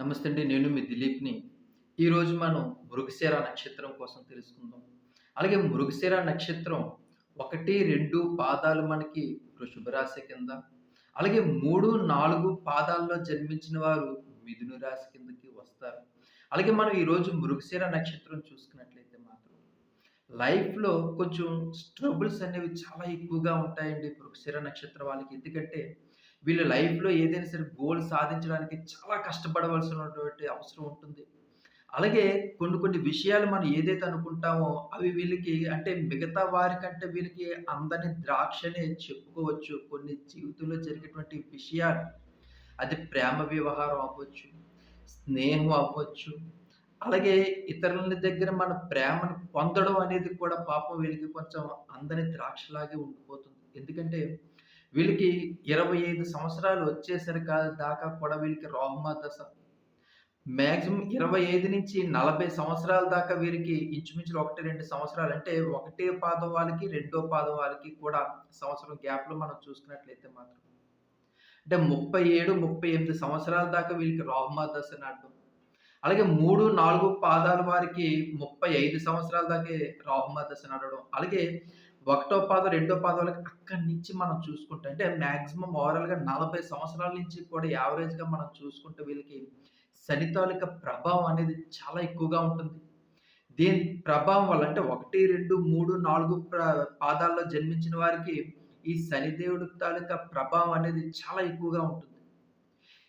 నమస్తే అండి నేను మీ దిలీప్ని. ఈరోజు మనం మృగశిర నక్షత్రం కోసం తెలుసుకుందాం. అలాగే మృగశిర నక్షత్రం ఒకటి రెండు పాదాలు మనకి వృషభ రాశి కింద అలాగే మూడు నాలుగు పాదాల్లో జన్మించిన వారు మిథున రాశి కిందకి వస్తారు. అలాగే మనం ఈరోజు మృగశిర నక్షత్రం చూసుకున్నట్లయితే మాత్రం లైఫ్లో కొంచెం స్ట్రబుల్స్ అనేవి చాలా ఎక్కువగా ఉంటాయండి మృగశిర నక్షత్రం వాళ్ళకి. ఎందుకంటే వీళ్ళ లైఫ్‌లో ఏదైనా సరే గోల్ సాధించడానికి చాలా కష్టపడవలసినటువంటి అవసరం ఉంటుంది. అలాగే కొన్ని కొన్ని విషయాలు మనం ఏదైతే అనుకుంటామో అవి వీళ్ళకి అంటే మిగతా వారికంటే వీళ్ళకి అందని ద్రాక్షనే చెప్పుకోవచ్చు. కొన్ని జీవితంలో జరిగేటువంటి విషయాలు. అది ప్రేమ వ్యవహారం అవ్వచ్చు, స్నేహం అవ్వచ్చు. అలాగే ఇతరుల దగ్గర మన ప్రేమను పొందడం అనేది కూడా పాపం వీళ్ళకి కొంచెం అందని ద్రాక్షలాగే ఉండిపోతుంది. ఎందుకంటే వీళ్ళకి 25 సంవత్సరాలు వచ్చేసరికి దాకా కూడా వీళ్ళకి రాహుమ దశ. మాక్సిమం 25-40 సంవత్సరాల దాకా వీరికి ఇంచుమించు 1, 2 సంవత్సరాలు అంటే ఒకటే పాదం వాళ్ళకి, రెండో పాదం వాళ్ళకి కూడా సంవత్సరం గ్యాప్‌లో మనం చూసుకున్నట్లయితే మాత్రం. అంటే 37, 38 సంవత్సరాల దాకా వీళ్ళకి రాహుమ దశ నడడం. అలాగే 3, 4 పాదాల వారికి 35 సంవత్సరాల దాకే రాహుమ దశ నడవడం. అలాగే ఒకటో పాదం, రెండో పాదాలకి అక్కడి నుంచి మనం చూసుకుంటే అంటే మాక్సిమం ఓవరాల్‌గా 40 సంవత్సరాల నుంచి కూడా యావరేజ్‌గా మనం చూసుకుంటే వీళ్ళకి శని ప్రభావం అనేది చాలా ఎక్కువగా ఉంటుంది. దీని ప్రభావం వల్ల అంటే 1, 2, 3, 4 ప్ర పాదాల్లో జన్మించిన వారికి ఈ శనిదేవుడి తాలూకా ప్రభావం అనేది చాలా ఎక్కువగా ఉంటుంది.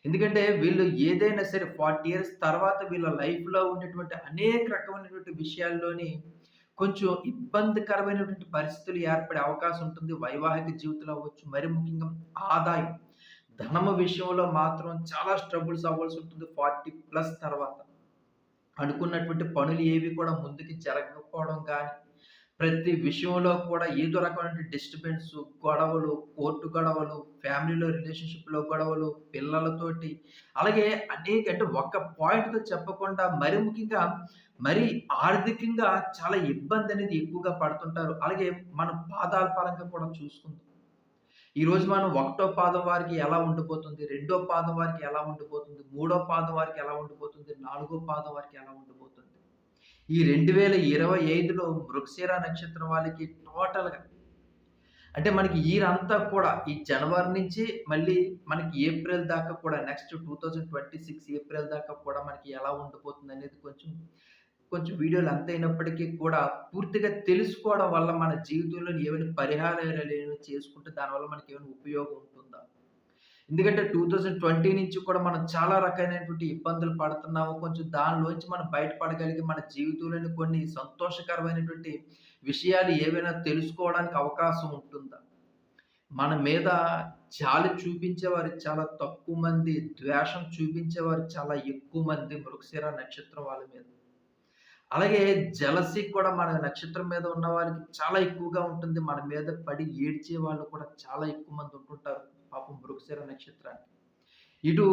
ఎందుకంటే వీళ్ళు ఏదైనా సరే 40 ఇయర్స్ తర్వాత వీళ్ళ లైఫ్‌లో ఉండేటువంటి అనేక రకమైనటువంటి విషయాల్లోని కొంచెం ఇబ్బందికరమైనటువంటి పరిస్థితులు ఏర్పడే అవకాశం ఉంటుంది. వైవాహిక జీవితంలో అవ్వచ్చు, మరి ముఖ్యంగా ఆదాయం, ధనము విషయంలో మాత్రం చాలా స్ట్రగుల్స్ అవ్వాల్సి ఉంటుంది 40 ప్లస్ తర్వాత. అనుకున్నటువంటి పనులు ఏవి కూడా ముందుకు జరగకపోవడం కానీ ప్రతి విషయంలో కూడా ఏదో రకమైన డిస్టర్బెన్స్, గొడవలు, కోర్టు గొడవలు, ఫ్యామిలీలో రిలేషన్‌షిప్‌లో గొడవలు, పిల్లలతోటి అలాగే అనేక అంటే ఒక్క పాయింట్‌తో చెప్పకుండా మరి ముఖ్యంగా మరి ఆర్థికంగా చాలా ఇబ్బంది అనేది ఎక్కువగా పడుతుంటారు. అలాగే మన పాదాల పరంగా కూడా చూసుకుందాం. ఈరోజు మనం ఒకటో పాదం వారికి ఎలా ఉండిపోతుంది, రెండో పాదం వారికి ఎలా ఉండిపోతుంది, మూడో పాదం వారికి ఎలా ఉండిపోతుంది, నాలుగో పాదం వారికి ఎలా ఉండిపోతుంది. ఈ 2025లో మృగశిర నక్షత్రం వాళ్ళకి టోటల్‌గా అంటే మనకి ఈరంతా కూడా ఈ జనవరి నుంచి మళ్ళీ మనకి ఏప్రిల్ దాకా కూడా నెక్స్ట్ 2026 ఏప్రిల్ దాకా కూడా మనకి ఎలా ఉండిపోతుంది అనేది కొంచెం, కొంచెం వీడియోలు ఎంతైనప్పటికీ కూడా పూర్తిగా తెలుసుకోవడం వల్ల మన జీవితంలో ఏమైనా పరిహారాలు ఏమైనా చేసుకుంటే దానివల్ల ఏమైనా ఉపయోగం ఉంటుందా? ఎందుకంటే 2020 నుంచి కూడా మనం చాలా రకమైనటువంటి ఇబ్బందులు పడుతున్నాము. కొంచెం దానిలోంచి మనం బయటపడగలిగి మన జీవితంలోని కొన్ని సంతోషకరమైనటువంటి విషయాలు ఏవైనా తెలుసుకోవడానికి అవకాశం ఉంటుందా? మన మీద జాలి చూపించేవారు చాలా తక్కువ మంది, ద్వేషం చూపించేవారు చాలా ఎక్కువ మంది మృగశిర నక్షత్రం వాళ్ళ మీద. అలాగే జలసి కూడా మన నక్షత్రం మీద ఉన్న వారికి చాలా ఎక్కువగా ఉంటుంది. మన మీద పడి ఏడ్చే వాళ్ళు కూడా చాలా ఎక్కువ మంది ఉంటుంటారు. పాపం మృగశిర నక్షత్రానికి. ఇటు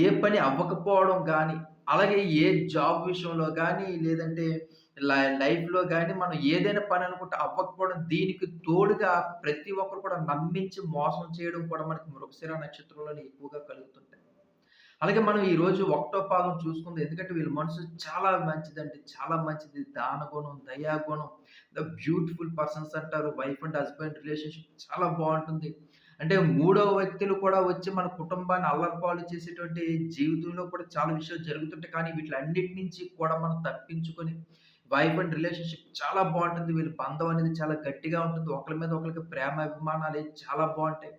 ఏ పని అవ్వకపోవడం కానీ అలాగే ఏ జాబ్ విషయంలో కానీ లేదంటే లై లైఫ్‌లో కానీ మనం ఏదైనా పని అనుకుంటే అవ్వకపోవడం, దీనికి తోడుగా ప్రతి ఒక్కరు కూడా నమ్మించి మోసం చేయడం కూడా మనకి మృగశిర నక్షత్రంలో ఎక్కువగా కలుగుతుంటాయి. అలాగే మనం ఈరోజు ఒకటో పాదం చూసుకుంది ఎందుకంటే వీళ్ళ మనసు చాలా మంచిదండి. చాలా మంచిది. దానగుణం, దయాగుణం, ద బ్యూటిఫుల్ పర్సన్స్ అంటారు. వైఫ్ అండ్ హస్బెండ్ రిలేషన్‌షిప్ చాలా బాగుంటుంది అంటే మూడో వ్యక్తులు కూడా వచ్చి మన కుటుంబాన్ని అల్లరిపాలు చేసేటువంటి జీవితంలో కూడా చాలా విషయాలు జరుగుతుంటాయి. కానీ వీటిలన్నిటి నుంచి కూడా మనం తప్పించుకొని వైఫ్ అండ్ రిలేషన్‌షిప్ చాలా బాగుంటుంది వీళ్ళ బంధం అనేది చాలా గట్టిగా ఉంటుంది. ఒకళ్ళ మీద ఒకరికి ప్రేమ, అభిమానాలు చాలా బాగుంటాయి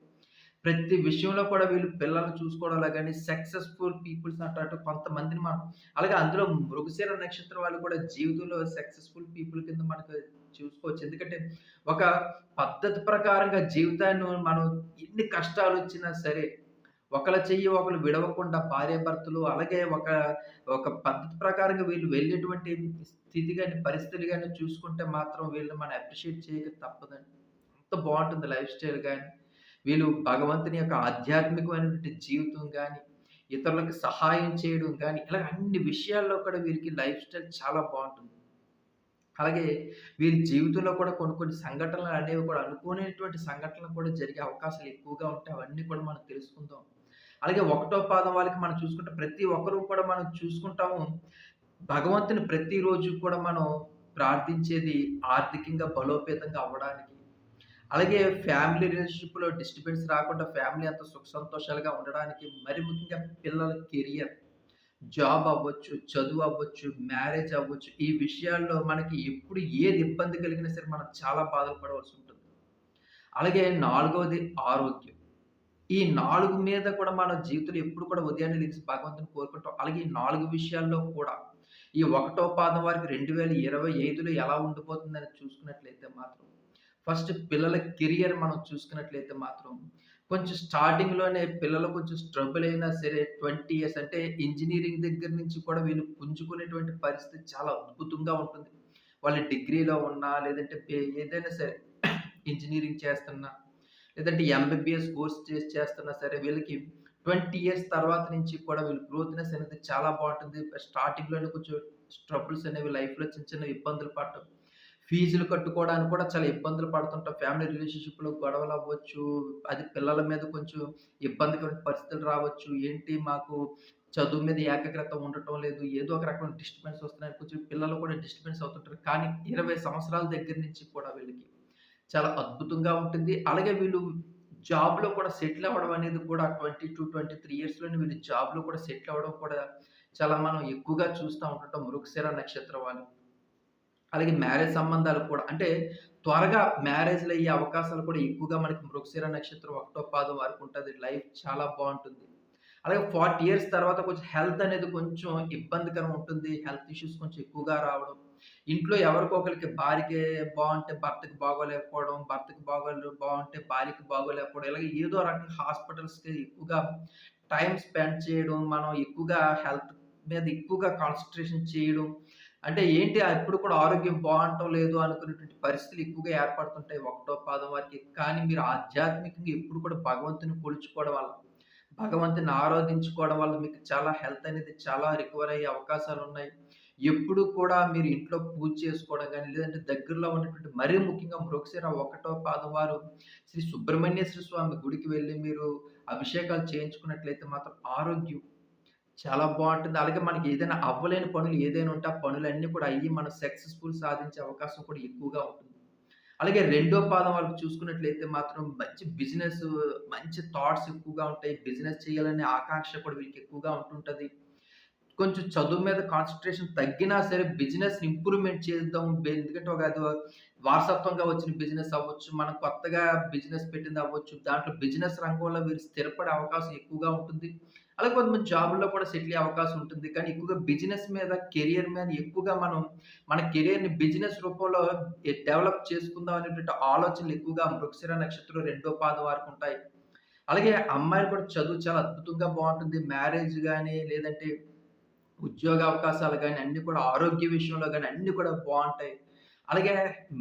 ప్రతి విషయంలో కూడా వీళ్ళు పిల్లల్ని చూసుకోవడంలో కానీ సక్సెస్‌ఫుల్ పీపుల్స్ అంటారు కొంతమందిని మనం అలాగే అందులో మృగశిర నక్షత్రం వాళ్ళు కూడా జీవితంలో సక్సెస్‌ఫుల్ పీపుల్ కింద మనకు చూసుకోవచ్చు. ఎందుకంటే ఒక పద్ధతి ప్రకారంగా జీవితాన్ని మనం ఎన్ని కష్టాలు వచ్చినా సరే, ఒకళ్ళ చెయ్యి ఒకరు విడవకుండా భార్యాభర్తలు అలాగే ఒక, ఒక పద్ధతి ప్రకారంగా వీళ్ళు వెళ్ళేటువంటి స్థితి కానీ పరిస్థితులు కానీ చూసుకుంటే మాత్రం వీళ్ళని మనం అప్రిషియేట్ చేయక తప్పదండి. అంత బాగుంటుంది లైఫ్ స్టైల్ కానీ వీళ్ళు భగవంతుని యొక్క ఆధ్యాత్మికమైనటువంటి జీవితం కానీ ఇతరులకు సహాయం చేయడం కానీ ఇలా అన్ని విషయాల్లో కూడా వీరికి లైఫ్ స్టైల్ చాలా బాగుంటుంది అలాగే వీరి జీవితంలో కూడా కొన్ని కొన్ని సంఘటనలు అనేవి కూడా అనుకోనేటువంటి సంఘటనలు కూడా జరిగే అవకాశాలు ఎక్కువగా ఉంటాయి. అవన్నీ కూడా మనం తెలుసుకుందాం. అలాగే ఒకటో పాదం వాళ్ళకి మనం చూసుకుంటే ప్రతి ఒక్కరు కూడా మనం చూసుకుంటాము. భగవంతుని ప్రతిరోజు కూడా మనం ప్రార్థించేది ఆర్థికంగా బలోపేతంగా అవ్వడానికి. అలాగే ఫ్యామిలీ రిలేషన్‌షిప్‌లో డిస్టర్బెన్స్ రాకుండా ఫ్యామిలీ అంతా సుఖ సంతోషాలుగా ఉండడానికి, మరి ముఖ్యంగా పిల్లల కెరియర్, జాబ్ అవ్వచ్చు, చదువు అవ్వచ్చు, మ్యారేజ్ అవ్వచ్చు. ఈ విషయాల్లో మనకి ఎప్పుడు ఏది ఇబ్బంది కలిగినా సరే మనం చాలా బాధలు పడవలసి ఉంటుంది. అలాగే నాలుగవది ఆరోగ్యం. ఈ నాలుగు మీద కూడా మన జీవితంలో ఎప్పుడు కూడా ఉదయాన్నే లేచి భగవంతుని కోరుకుంటాం. అలాగే ఈ నాలుగు విషయాల్లో కూడా ఈ ఒకటో పాదం వారికి 2025లో ఎలా ఉండిపోతుందని చూసుకున్నట్లయితే మాత్రం, ఫస్ట్ పిల్లల కెరియర్ మనం చూసుకున్నట్లయితే మాత్రం, కొంచెం స్టార్టింగ్‌లోనే పిల్లలు కొంచెం స్ట్రగుల్ అయినా సరే 20 ఇయర్స్ అంటే ఇంజనీరింగ్ దగ్గర నుంచి కూడా వీళ్ళు పుంజుకునేటువంటి పరిస్థితి చాలా అద్భుతంగా ఉంటుంది. వాళ్ళు డిగ్రీలో ఉన్నా, లేదంటే ఏదైనా సరే ఇంజనీరింగ్ చేస్తున్నా, లేదంటే ఎంబీబీఎస్ కోర్స్ చేసి చేస్తున్నా సరే వీళ్ళకి 20 ఇయర్స్ తర్వాత నుంచి కూడా వీళ్ళు గ్రోత్‌నెస్ అనేది చాలా బాగుంటుంది స్టార్టింగ్‌లోనే కొంచెం స్ట్రగుల్స్ అనేవి లైఫ్‌లో చిన్న చిన్న ఇబ్బందులు పడటం. ఫీజులు కట్టుకోవడానికి కూడా చాలా ఇబ్బందులు పడుతుంటాం. ఫ్యామిలీ రిలేషన్‌షిప్‌లో గొడవలు అవ్వచ్చు. అది పిల్లల మీద కొంచెం ఇబ్బందికరమైన పరిస్థితులు రావచ్చు. ఏంటి మాకు చదువు మీద ఏకాగ్రత ఉండటం లేదు. ఏదో ఒక రకమైన డిస్టర్బెన్స్ వస్తున్నాయి. కొంచెం పిల్లలు కూడా డిస్టర్బెన్స్ అవుతుంటారు. కానీ 20 సంవత్సరాల దగ్గర నుంచి కూడా వీళ్ళకి చాలా అద్భుతంగా ఉంటుంది. అలాగే వీళ్ళు జాబ్‌లో కూడా సెటిల్ అవ్వడం అనేది కూడా 20-23 ఇయర్స్‌లోనే వీళ్ళు జాబ్‌లో కూడా సెటిల్ అవ్వడం కూడా చాలా మనం ఎక్కువగా చూస్తూ ఉంటుంటాం మృగశిర నక్షత్రం వాళ్ళు. అలాగే మ్యారేజ్ సంబంధాలు కూడా అంటే త్వరగా మ్యారేజ్‌లయ్యే అవకాశాలు కూడా ఎక్కువగా మనకి మృగశిర నక్షత్రం ఒకటో పాదం వరకు ఉంటుంది లైఫ్ చాలా బాగుంటుంది అలాగే 40 ఇయర్స్ తర్వాత కొంచెం హెల్త్ అనేది కొంచెం ఇబ్బందికరం ఉంటుంది. హెల్త్ ఇష్యూస్ కొంచెం ఎక్కువగా రావడం. ఇంట్లో ఎవరికో ఒకళ్ళకి భార్యకి బాగుంటే భర్తకి బాగోలేకపోవడం, భర్తకి బాగోలు బాగుంటే భార్యకి బాగోలేకపోవడం. ఇలాగ ఏదో రకంగా హాస్పిటల్స్‌కి ఎక్కువగా టైం స్పెండ్ చేయడం. మనం ఎక్కువగా హెల్త్ మీద ఎక్కువగా కాన్సన్ట్రేషన్ చేయడం. అంటే ఏంటి ఎప్పుడు కూడా ఆరోగ్యం బావుండటం లేదు అనుకునేటువంటి పరిస్థితులు ఎక్కువగా ఏర్పడుతుంటాయి ఒకటో పాదం వారికి. కానీ మీరు ఆధ్యాత్మికంగా ఎప్పుడు కూడా భగవంతుని కొలుచుకోవడం వల్ల, భగవంతుని ఆరాధించుకోవడం వల్ల మీకు చాలా హెల్త్ అనేది చాలా రికవర్ అయ్యే అవకాశాలున్నాయి. ఎప్పుడు కూడా మీరు ఇంట్లో పూజ చేసుకోవడం కానీ లేదంటే దగ్గరలో ఉన్నటువంటి మరీ ముఖ్యంగా మృగశిర ఒకటో పాదం వారు శ్రీ సుబ్రహ్మణ్యేశ్వర స్వామి గుడికి వెళ్ళి మీరు అభిషేకాలు చేయించుకున్నట్లయితే మాత్రం ఆరోగ్యం చాలా బాగుంటుంది అలాగే మనకి ఏదైనా అవ్వలేని పనులు ఏదైనా ఉంటే ఆ పనులన్నీ కూడా అయ్యి మనం సక్సెస్‌ఫుల్ సాధించే అవకాశం కూడా ఎక్కువగా ఉంటుంది. అలాగే రెండో పాదం వరకు చూసుకున్నట్లయితే మాత్రం మంచి బిజినెస్ మంచి థాట్స్ ఎక్కువగా ఉంటాయి. బిజినెస్ చేయాలనే ఆకాంక్ష కూడా వీళ్ళకి ఎక్కువగా ఉంటుంటుంది కొంచెం చదువు మీద కాన్సన్ట్రేషన్ తగ్గినా సరే బిజినెస్ ఇంప్రూవ్‌మెంట్ చేద్దాం. ఎందుకంటే ఒక అది వారసత్వంగా వచ్చిన బిజినెస్ అవ్వచ్చు. మనం కొత్తగా బిజినెస్ పెట్టింది అవ్వచ్చు. దాంట్లో బిజినెస్ రంగంలో వీరు స్థిరపడే అవకాశం ఎక్కువగా ఉంటుంది. అలాగే కొంతమంది జాబ్‌లో కూడా సెటిల్ అయ్యే అవకాశం ఉంటుంది. కానీ ఎక్కువగా బిజినెస్ మీద, కెరియర్ మీద ఎక్కువగా మనం మన కెరియర్‌ని బిజినెస్ రూపంలో డెవలప్ చేసుకుందాం అనేటువంటి ఆలోచనలు ఎక్కువగా మృక్షర నక్షత్రం రెండో పాదం వరకు ఉంటాయి. అలాగే అమ్మాయిలు కూడా చదువు చాలా అద్భుతంగా బాగుంటుంది మ్యారేజ్ కానీ లేదంటే ఉద్యోగ అవకాశాలు కానీ అన్నీ కూడా ఆరోగ్య విషయంలో కానీ అన్నీ కూడా బాగుంటాయి అలాగే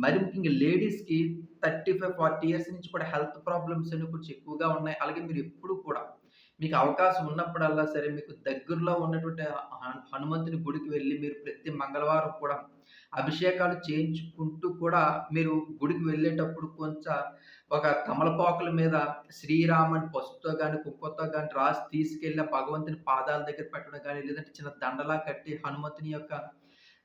మరి ముఖ్యంగా లేడీస్‌కి 35, 40 ఇయర్స్ నుంచి కూడా హెల్త్ ప్రాబ్లమ్స్ అనేవి కొంచెం ఎక్కువగా ఉన్నాయి. అలాగే మీరు ఎప్పుడు కూడా మీకు అవకాశం ఉన్నప్పుడల్లా సరే మీకు దగ్గరలో ఉన్నటువంటి హనుమంతుని గుడికి వెళ్ళి మీరు ప్రతి మంగళవారం కూడా అభిషేకాలు చేయించుకుంటూ కూడా మీరు గుడికి వెళ్ళేటప్పుడు కొంచెం ఒక తమలపాకుల మీద శ్రీరామని పసుపుతో కానీ కుక్కతో కానీ రాసి తీసుకెళ్ళి భగవంతుని పాదాల దగ్గర పెట్టడం కానీ లేదంటే చిన్న దండలా కట్టి హనుమంతుని యొక్క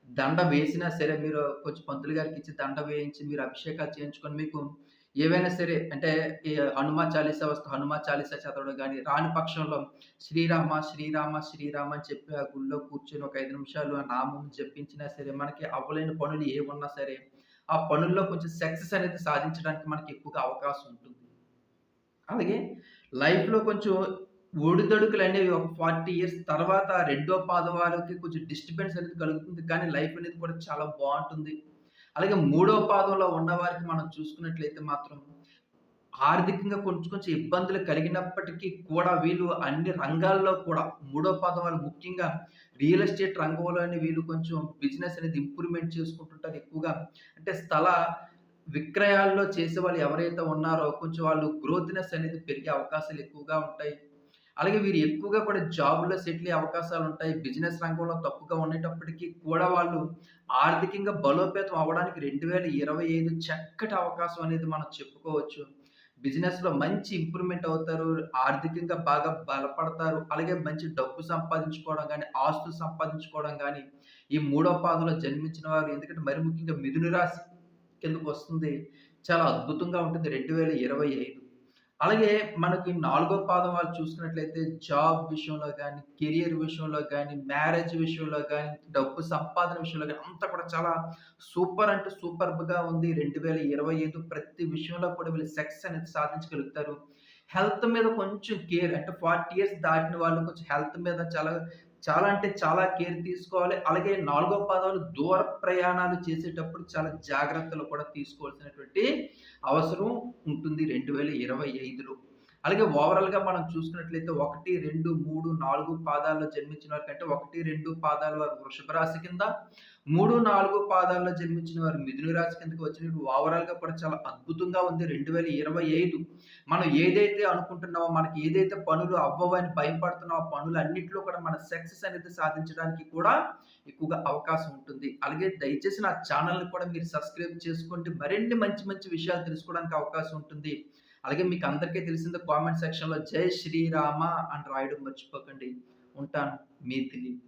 దండ వేసినా సరే మీరు కొంచెం పంతులు గారికిచ్చి దండ వేయించి మీరు అభిషేకాలు చేయించుకొని మీకు ఏవైనా సరే అంటే హనుమా చాలీస వస్తే హనుమా చాలీసా చదవడం కానీ రాని పక్షంలో శ్రీరామ, శ్రీరామ, శ్రీరామ అని చెప్పి ఆ గుడిలో కూర్చొని ఒక ఐదు నిమిషాలు ఆ నామం జపించినా సరే మనకి అవ్వలేని పనులు ఏమున్నా సరే ఆ పనుల్లో కొంచెం సక్సెస్ అనేది సాధించడానికి మనకి ఎక్కువగా అవకాశం ఉంటుంది. అలాగే లైఫ్‌లో కొంచెం ఒడిదొడుకులనేవి ఒక 40 ఇయర్స్ తర్వాత రెండో పాదవాలకి కొంచెం డిస్టర్బెన్స్ అనేది కలుగుతుంది. కానీ లైఫ్ అనేది కూడా చాలా బాగుంటుంది అలాగే మూడో పాదంలో ఉన్నవారికి మనం చూసుకున్నట్లయితే మాత్రం ఆర్థికంగా కొంచెం కొంచెం ఇబ్బందులు కలిగినప్పటికీ కూడా వీళ్ళు అన్ని రంగాల్లో కూడా మూడో పాదం వాళ్ళు ముఖ్యంగా రియల్ ఎస్టేట్ రంగంలోని వీళ్ళు కొంచెం బిజినెస్ అనేది ఇంప్రూవ్‌మెంట్ చేసుకుంటుంటారు ఎక్కువగా. అంటే స్థల విక్రయాల్లో చేసే వాళ్ళు ఎవరైతే ఉన్నారో కొంచెం వాళ్ళు గ్రోత్‌నెస్ అనేది పెరిగే అవకాశాలు ఎక్కువగా ఉంటాయి. అలాగే వీరు ఎక్కువగా కూడా జాబ్‌లో సెటిల్ అయ్యే అవకాశాలుంటాయి. బిజినెస్ రంగంలో తప్పుగా ఉండేటప్పటికీ కూడా వాళ్ళు ఆర్థికంగా బలోపేతం అవ్వడానికి 2025 చక్కటి అవకాశం అనేది మనం చెప్పుకోవచ్చు. బిజినెస్‌లో మంచి ఇంప్రూవ్‌మెంట్ అవుతారు. ఆర్థికంగా బాగా బలపడతారు. అలాగే మంచి డబ్బు సంపాదించుకోవడం కానీ ఆస్తులు సంపాదించుకోవడం కానీ ఈ మూడో పాదంలో జన్మించిన వారు ఎందుకంటే మరి ముఖ్యంగా మిథున రాశి కిందకొస్తుంది. చాలా అద్భుతంగా ఉంటుంది 2025. అలాగే మనకి నాలుగో పాదం వాళ్ళు చూసుకున్నట్లయితే జాబ్ విషయంలో కానీ కెరియర్ విషయంలో కానీ మ్యారేజ్ విషయంలో కానీ డబ్బు సంపాదన విషయంలో కానీ అంతా కూడా చాలా సూపర్ అంటే సూపర్బ్‌గా ఉంది. 2025 ప్రతి విషయంలో కూడా వీళ్ళు సక్సెస్ అనేది సాధించగలుగుతారు. హెల్త్ మీద కొంచెం కేర్ అంటే 40 ఇయర్స్ దాటిన వాళ్ళు కొంచెం హెల్త్ మీద చాలా చాలా అంటే చాలా కేర్ తీసుకోవాలి. అలాగే నాలుగో పాదాలు దూర ప్రయాణాలు చేసేటప్పుడు చాలా జాగ్రత్తలు కూడా తీసుకోవాల్సినటువంటి అవసరం ఉంటుంది 2025లో. అలాగే ఓవరాల్‌గా మనం చూసుకున్నట్లయితే 1, 2, 3, 4 పాదాల్లో జన్మించిన వారికంటే 1, 2 పాదాల వారు వృషభ రాశి కింద, 3, 4 పాదాల్లో జన్మించిన వారు మిథున రాశి కిందకి వచ్చినప్పుడు ఓవరాల్‌గా కూడా చాలా అద్భుతంగా ఉంది 2025. మనం ఏదైతే అనుకుంటున్నామో, మనకి ఏదైతే పనులు అవ్వవని భయపడుతున్నామో, పనులు అన్నింటిలో కూడా మన సక్సెస్ అనేది సాధించడానికి కూడా ఎక్కువగా అవకాశం ఉంటుంది. అలాగే దయచేసి నా ఛానల్ని కూడా మీరు సబ్స్క్రైబ్ చేసుకోండి. మరిన్ని మంచి మంచి విషయాలు తెలుసుకోవడానికి అవకాశం ఉంటుంది. అలాగే మీకు అందరికీ తెలిసిందే కామెంట్ సెక్షన్‌లో జై శ్రీరామ అని రాయడం మర్చిపోకండి. ఉంటాను. మీ దిలీప్.